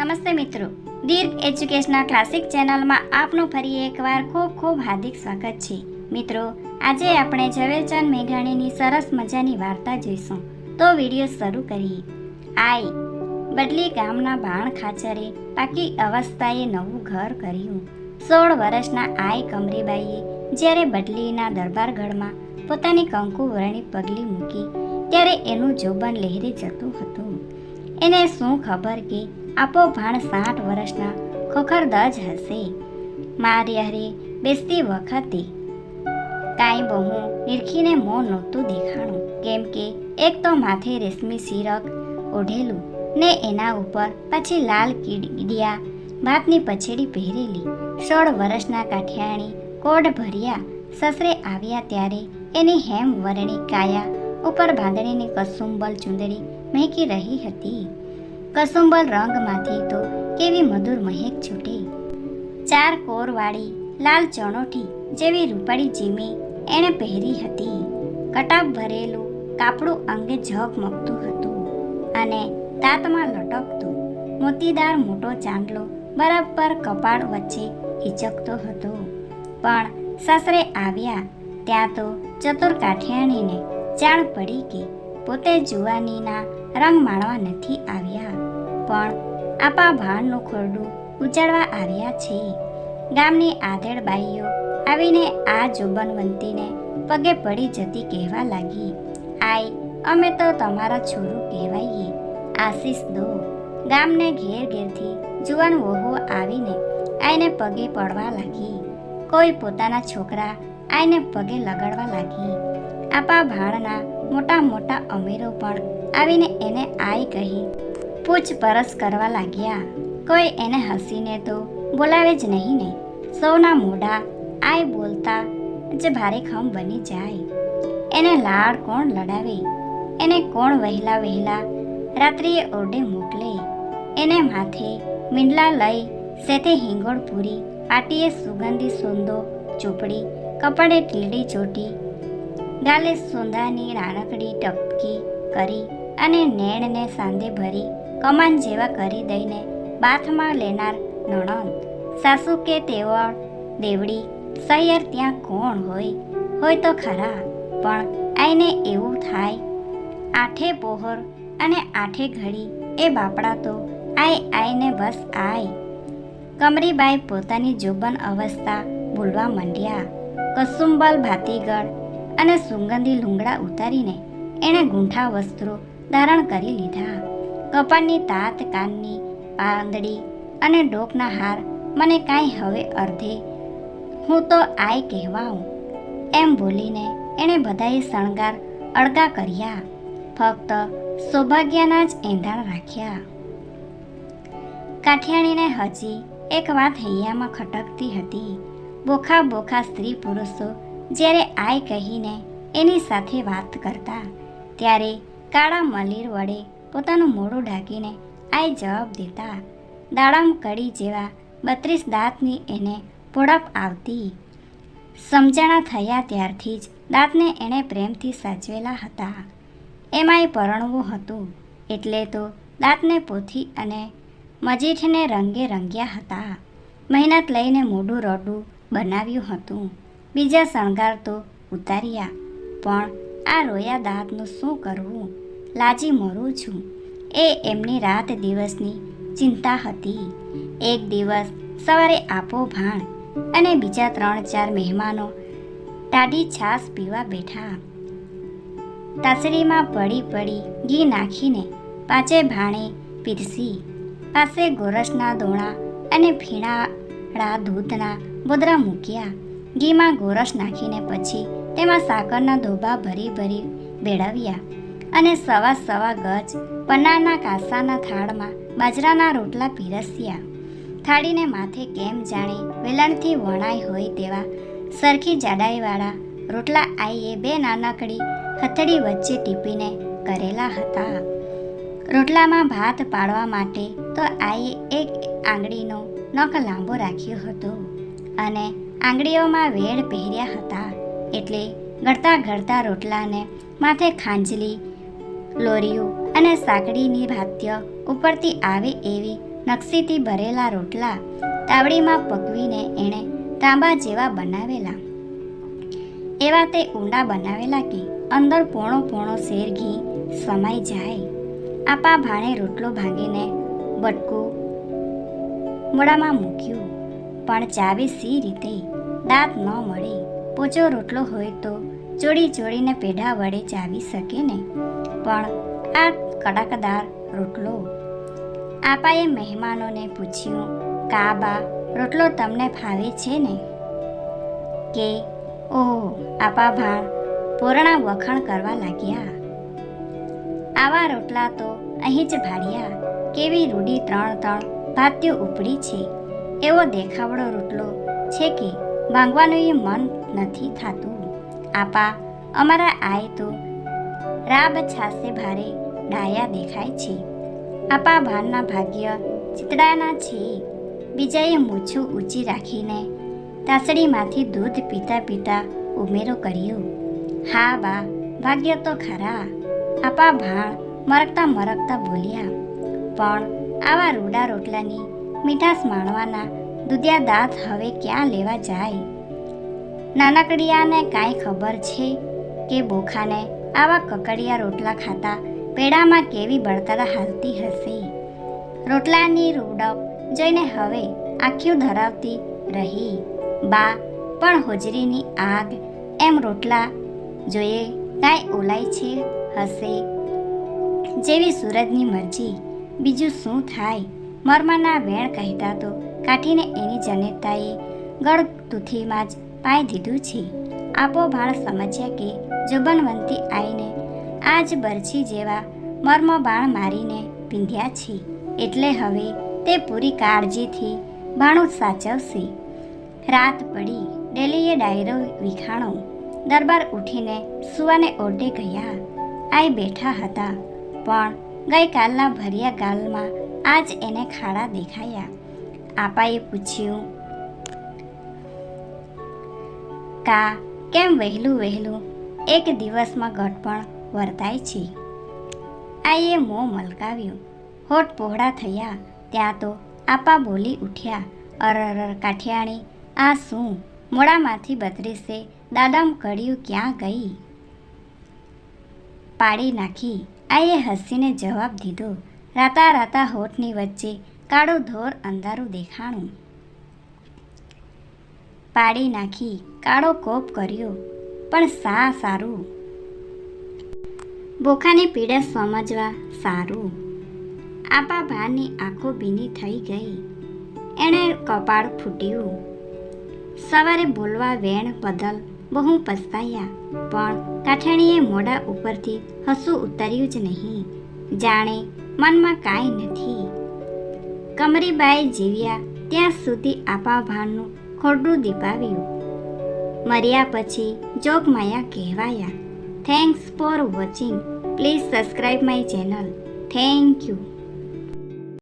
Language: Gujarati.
નમસ્તે મિત્રો. દીર્ઘ એજ્યુકેશનલ ક્લાસિક ચેનલમાં આપનું ફરી એકવાર ખૂબ ખૂબ હાર્દિક સ્વાગત છે. મિત્રો, આજે આપણે ઝવેરચંદ મેઘાણીની સરસ મજાની વાર્તા જોઈશું. તો વીડિયો શરૂ કરીએ. આઈ, બદલી ગામના બાણ ખાચરે પાકી અવસ્થાએ નવું ઘર કર્યું. સોળ વર્ષના આઈ કમરીબાઈએ જ્યારે બદલીના દરબારગઢમાં પોતાની કંકુ વરણી પગલી મૂકી, ત્યારે એનું જોબન લહેરી જતું હતું. એને શું ખબર કે આપો ભાણ સાઠ વર્ષના ખોખરદજ હશે મારી હરી બેસતી વખતે કાંઈ બહુ નિરખીને મોં નહોતું દેખાણું. કેમ કે એક તો માથે રેશમી સિરક ઓઢેલું ને એના ઉપર પછી લાલ કીડિયા ભાતની પછેડી પહેરેલી. સોળ વર્ષના કાઠિયાણી કોડ ભર્યા સસરે આવ્યા ત્યારે એની હેમ વરણી કાયા ઉપર બાંધણીની કસુંબલ ચુંદડી મહેકી રહી હતી. કસુંબલ રંગમાંથી તો કેવી મધુર મહેક છૂટી. ચાર કોરવાળી, લાલ ચણોઠી જેવી રૂપાળી જીમી એણે પહેરી હતી. કટાપ ભરેલું કાપડું અંગે ઝગમગતું હતું અને તાતમાં લટકતું મોતીદાર મોટો ચાંદલો બરાબર કપાળ વચ્ચે હિચકતો હતો. પણ સાસરે આવ્યા ત્યાં તો ચતુર કાઠિયાણીને જાણ પડી કે પોતે જુવાનીના રંગ માણવા નથી આવ્યા. પણ આપા ભાણનું ખોરડું ઉજાડવા આવ્યા છે. ગામની આધેડ બાઈઓ આવીને આ જોબનવંતીને પગે પડી જતી કહેવા લાગી આઈ અમે તો તમારા છોરું કહેવાઈએ. આશીષ દો. ગામને ઘેર ઘેરથી જુવાન વહુ આવીને આઈને પગે પડવા લાગી. કોઈ પોતાના છોકરા આઈને પગે લગાડવા લાગી. આપા ભાણના મોટા મોટા અમીરો પણ આવીને એને આઈ કહી પૂછપરછ કરવા લાગ્યા. કોઈ એને હસીને તો બોલાવે જ નહીં ને. સૌના મોઢા આય બોલતા જ ભારે ખમ બની જાય. એને લાડ કોણ લડાવે? એને કોણ વહેલા વહેલા રાત્રિએ ઓરડે મોકલે? એને માથે મીંડલા લઈ સેતે હિંગોળ પૂરી, પાટીએ સુગંધી સોંદો ચોપડી, કપડે ટીલડી ચોટી, ગાલે સોંદાની નાનકડી ટપકી કરી અને નેણને સાંધે ભરી કમાન જેવા કરી દઈને બાથમાં લેનાર નણંદ. સાસુ કે તેવળ દેવડી, સૈયર ત્યાં કોણ હોય? હોય તો ખરા, પણ આઈને એવું થાય. આઠે પોહર અને આઠે ઘડી એ બાપડા તો આય આઈને બસ આય. કમરીબાઈ પોતાની જોબન અવસ્થા બોલવા માંડ્યા. કસુંબલ, ભાતીગળ અને સુગંધી લુંગડા ઉતારીને એણે ગૂંઠા વસ્ત્રો ધારણ કરી લીધા. કપાળની તાત, કાનની પાંદડી અને ડોકના હાર મને કાંઈ હવે અર્ધે. હું તો આય કહેવાઉં. એમ બોલીને એણે બધાએ શણગાર અળગા કર્યા. ફક્ત સૌભાગ્યના જ એંધાણ રાખ્યા. કાઠિયાણીને હજી એક વાત હૈયામાં ખટકતી હતી. બોખા બોખા સ્ત્રી પુરુષો જ્યારે આય કહીને એની સાથે વાત કરતા, ત્યારે કાળા મલીર વડે પોતાનું મોઢું ઢાંકીને આય જવાબ દેતા, દાડમ કડી જેવા બત્રીસ દાંતની એને પોડપ આવતી. સમજાણા થયા ત્યારથી જ દાંતને એણે પ્રેમથી સાચવેલા હતા. એમાંય પરણવું હતું, એટલે તો દાંતને પોથી અને મજીઠને રંગે રંગ્યા હતા. મહેનત લઈને મોઢું રોડું બનાવ્યું હતું. બીજા શણગાર તો ઉતાર્યા, પણ આ રોયા દાંતનું શું કરવું? લાજી મરું છું. એ એમની રાત દિવસની ચિંતા હતી. એક દિવસ સવારે આપો ભાણ અને બીજા ત્રણ ચાર મહેમાનો ટાઢી છાશ પીવા બેઠા. તાસડીમાં પડી પડી ઘી નાખીને પાંચે ભાણે પીરસી. પાસે ગોરસના દોણા અને ફીણાળા દૂધના બોદરા મૂક્યા. ઘીમાં ગોરસ નાખીને પછી તેમાં સાકરના ધોબા ભરી ભરી બેડાવ્યા અને સવા સવા ગજ પન્નાના કાસાના થાળમાં બાજરાના રોટલા પીરસ્યા. થાળીને માથે કેમ જાણે વેલણથી વણાઈ હોય તેવા સરખી જાડાઈવાળા રોટલા આઈએ બે નાનકડી હથડી વચ્ચે ટીપીને કરેલા હતા. રોટલામાં ભાત પાડવા માટે તો આઈએ એક આંગળીનો નખ લાંબો રાખ્યો હતો અને આંગળીઓમાં વેડ પહેર્યા હતા. એટલે ગળતા ગળતા રોટલાને માથે ખાંજલી લોરિયું અને સાંકડીની ભાત્ય ઉપરથી આવે એવી નકશીથી ભરેલા રોટલા તાવડીમાં પકવીને એણે તાંબા જેવા બનાવેલા. એવા તે ઊંડા બનાવેલા કે અંદર પોણો પોણો શેર ઘી સમાઈ જાય. આપા ભાણે રોટલો ભાંગીને બટકું મોડામાં મૂક્યું. પણ ચાવી સી રીતે દાંત ન મળે. પોચો રોટલો હોય તો જોડી જોડીને પેઢા વડે ચાવી શકે ને પણ આ કડકદાર રોટલો? આપાએ મહેમાનોને પૂછ્યું કાબા રોટલો તમને ફાવે છે ને? કે, ઓહો, આપા ભાણ, પૂર્ણા વખાણ કરવા લાગ્યા. આવા રોટલા તો અહીં જ ભાડ્યા. કેવી રૂડી ત્રણ ત્રણ ભાત્યો ઉપડી છે. એવો દેખાવડો રોટલો છે કે માંગવાનું એ મન નથી થતું. આપા અમારા આય તો રાબ છાસે ભારે ડાયા દેખાય છે. આપા ભાનના ભાગ્ય ચિતડાના છે. બીજાએ મૂછું ઊંચી રાખીને તાસડીમાંથી દૂધ પીતા પીતા ઉમેરો કર્યો. હા બા, ભાગ્ય તો ખરા. આપા ભાણ મરકતા મરકતા બોલ્યા. પણ આવા રૂડા રોટલાની મીઠાશ માણવાના દુધિયા દાંત હવે ક્યાં લેવા જાય? નાનકડિયાને કાંઈ ખબર છે કે બોખાને આવા કકડિયા રોટલા ખાતા પેડામાં કેવી બળતરા હાલતી હશે? રોટલાની રૂડપ જોઈને હવે આંખ્યું ધરાવતી રહી. બા, પણ હોજરીની આગ એમ રોટલા જોઈએ કાંઈ ઓલાય છે હશે? જેવી સૂરજની મરજી, બીજું શું થાય? મરમાના વેણ કહેતા તો કાઠીને એની જનેતાએ ગળ તુથીમાં જ પાઈ દીધું છે. આપો ભાણ સમજ્યા કે જોબનવંતી આઈને આજ બરછી જેવા મર્મ બાણ મારીને પીંધ્યા છે. એટલે હવે તે પૂરી કાળજીથી ભાણું સાચવશે. રાત પડી, ડેલીએ ડાયરો વિખાણો. દરબાર ઉઠીને સુવાને ઓરડે ગયા. આઈ બેઠા હતા. પણ ગઈકાલના ભર્યા ગાલમાં આજ એને ખાડા દેખાયા. આપાએ પૂછ્યું કા કેમ વહેલું વહેલું એક દિવસમાં ગટપણ વર્તાય છે? આઈએ મોં મલકાવ્યું. હોઠ પહોળા થયા, ત્યાં તો આપા બોલી ઉઠ્યા અરરર કાઠિયાણી, આ શું? મોડામાંથી બત્રીસે દાદામ કડિયું ક્યાં ગઈ? પાડી નાખી. આઈએ હસીને જવાબ દીધો. રાતા રાતા હોઠની વચ્ચે કાળું ધોર અંધારું દેખાણું. પાડી નાખી. કાળો કોપ કર્યો, પણ સા સારું. બોખાની પીડા સમજવા સારું. આપા ભાની આંખો ભીની થઈ ગઈ. એણે કપાળ ફૂટ્યું. સવારે બોલવા વેણ બદલ બહુ પસ્તાયા, પણ કાઠાણીએ મોઢા ઉપરથી હસું ઉતર્યું જ નહીં. જાણે મનમાં કાંઈ નથી. કમરીબાઈ જીવ્યા ત્યાં સુધી આપા ભાનનું ખોરડું દીપાવ્યું. મર્યા પછી Jogmaya કહેવાયા. Thanks for watching please subscribe my channel thank you